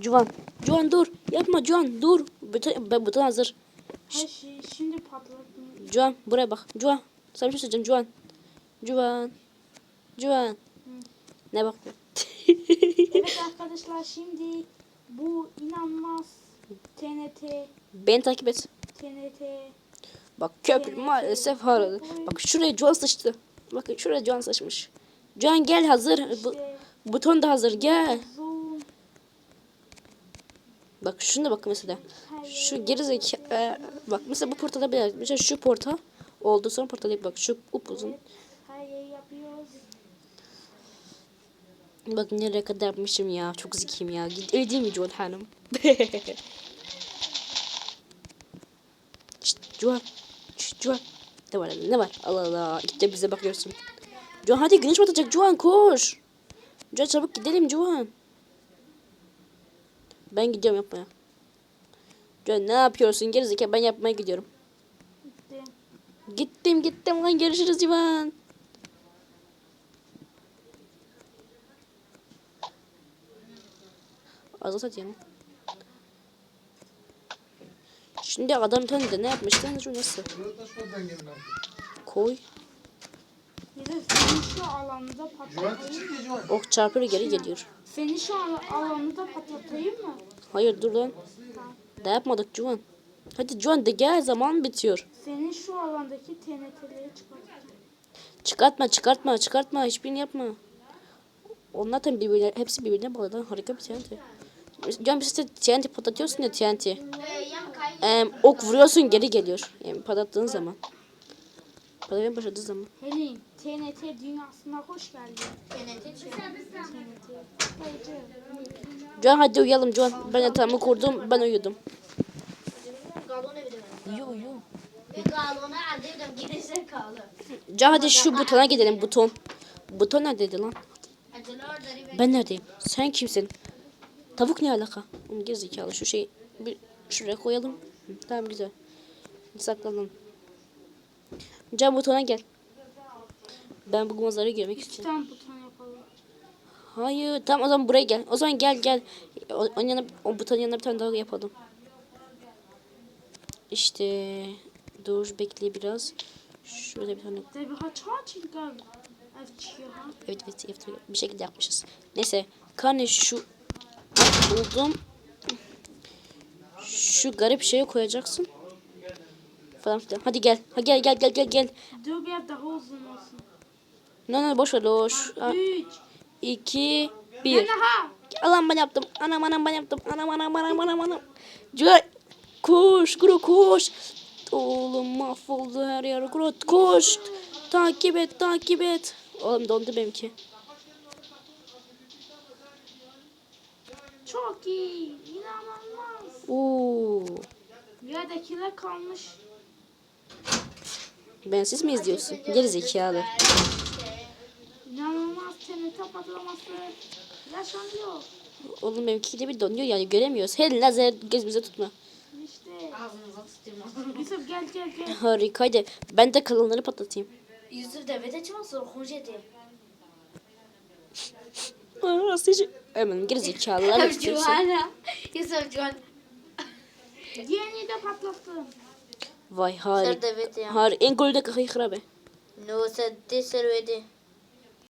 Cuvan. Cuvan dur. Yapma Cuvan dur. Ben buton hazır. Her şeyi şimdi patlattım. Cuvan buraya bak. Cuvan. Sana bir şey söyleyeceğim Cuvan. Cuvan. Cuvan. Ne bak? Evet arkadaşlar şimdi bu inanılmaz TNT Beni takip et. TNT Bak köprü maalesef haradı. Bak şuraya Cuvan sıçtı. Bakın şuraya Cuvan sıçmış. Cuvan gel hazır. Bu, işte buton da hazır gel. Bak şuna bak mesela. Şu gerizeki e, bak mesela bu portada bir mesela şu porta oldu sonra portada bak şu upuzun. Bak nereye kadar yapmışım ya. Çok zekiyim ya. Git öyle değil mi Cuvan hanım? Şşt Cuvan. Ne var ne var? Allah Allah. İşte bize bakıyorsun. Cuvan hadi güneş batacak Cuvan koş. Cuvan çabuk gidelim Cuvan. Ben gidiyorum yapmaya. Cuvan ne yapıyorsun gerizekalı ben yapmaya gidiyorum. Gitti. Gittim gittim lan görüşürüz Civan. Azat at yani. Şimdi adam tanıdı ne yapmıştı? Şu nasıl? Koy. Bir de şu alanda patlatayım mı? Ok çarpır geri geliyor. Seni şu al- alanda patlatayım mı? Hayır dur lan. Da yapmadık Civan. Hadi Civan de gel zaman bitiyor. Senin şu alandaki TNT'leri çıkartacağım. Çıkartma çıkartma çıkartma hiçbirini yapma. Onlar tabii birbirine, hepsi birbirine bağlı lan harika bir TNT. Can bir işte TNT patlatıyorsun ya TNT. Ee, ok vuruyorsun geri geliyor. Yani patlattığın zaman. Patlamaya başladığı zaman. Helin, TNT dünyasına hoş geldin. TNT. Can hadi uyuyalım Can. Ben yatağımı kurdum ben uyudum. Uyu uyu. Can hadi şu butona gidelim buton. Buton neredeydi lan? Ben neredeyim? Sen kimsin? Tavuk ne alaka? Gerizekalı şu şeyi bir şuraya koyalım. Tamam güzel. Saklanalım. Can butona gel. Ben bu manzarayı görmek istiyorum. Hayır tamam o zaman buraya gel. O zaman gel gel. O, onun yanına, o butonun yanına bir tane daha yapalım. İşte dur bekle biraz. Şurada bir tane. Evet evet evet, bir şekilde yapmışız. Neyse karne şu buldum. Şu garip şeyi koyacaksın. Falan filan. Hadi gel. Ha gel gel gel gel gel. Dur bir daha uzun olsun. No no boş ver loş. Üç. 2 1. Aha. Alan ben yaptım. Anam anam ben yaptım. Anam anam anam anam anam. Gel. Koş Gro koş. Oğlum mahvoldu her yer. Gro koş. Takip et takip et. Oğlum dondu benimki. Çok iyi. İnanılmaz. Oo. Yerdekiler kalmış. Bensiz mi izliyorsun? Geri zekalı. Patlaması. Yaşanıyor. Oğlum benimki de bir donuyor yani göremiyoruz. Her lazer gözümüze tutma. İşte. ağzınıza tutayım. Yusuf gel gel gel. Harikaydı. Ben de kalanları patlatayım. Yusuf devete çıkmasın. Aa, sıcak. Hemen geri zekalılar istiyorsun. Cuhana. Yusuf Cuhan. Diğerini de patlattım. Vay harika. Har en golde kahı be. No se te servede.